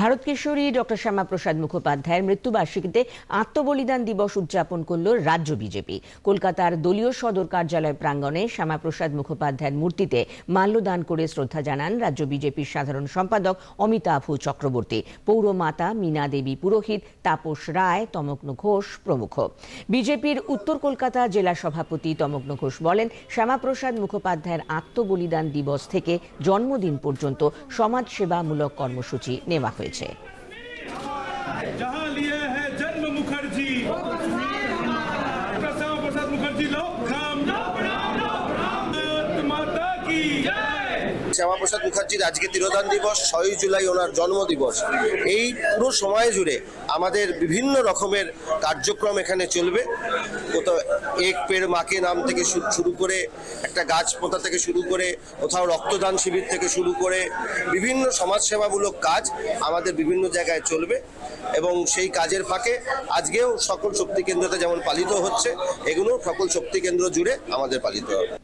ভারত কিশোরী doctor Shyamaprasad মুখোপাধ্যায়ের মৃত্যুবার্ষিকীতে আত্মবলিদান দিবস উদযাপন করল রাজ্য বিজেপি। কলকাতার দলীয় সদর কার্যালয় প্রাঙ্গণে শ্যামাপ্রসাদ মুখোপাধ্যায়ের মূর্তিতে মাল্যদান করে শ্রদ্ধা জানান রাজ্য বিজেপির সাধারণ সম্পাদক অমিতাভ চক্রবর্তী। পৌরমাতা মীনা দেবী পুরোহিত, তাপস রায়, তমগ্ন ঘোষ প্রমুখ। বিজেপির উত্তর কলকাতা জেলা সভাপতি তমগ্ন ঘোষ বলেন শ্যামাপ্রসাদ মুখোপাধ্যায়ের আত্মবলিদান দিবস থেকে জন্মদিন পর্যন্ত সমাজসেবামূলক কর্মসূচি নেওয়া হয়েছে। जहां लिए है जन्म मुखर्जी प्रसाद प्रसाद मुखर्जी শ্যামাপ্রসাদ মুখার্জির আজকে তিরোধান দিবস, ছয়ই জুলাই ওনার জন্মদিবস। এই পুরো সময় জুড়ে আমাদের বিভিন্ন রকমের কার্যক্রম এখানে চলবে। কোথাও এক পের মাকে নাম থেকে শুরু করে, একটা গাছ পোতা থেকে শুরু করে, কোথাও রক্তদান শিবির থেকে শুরু করে, বিভিন্ন সমাজসেবামূলক কাজ আমাদের বিভিন্ন জায়গায় চলবে। এবং সেই কাজের ফাঁকে আজকেও সকল শক্তি কেন্দ্রতে যেমন পালিত হচ্ছে এগুলো সকল শক্তি কেন্দ্র জুড়ে আমাদের পালিত হবে।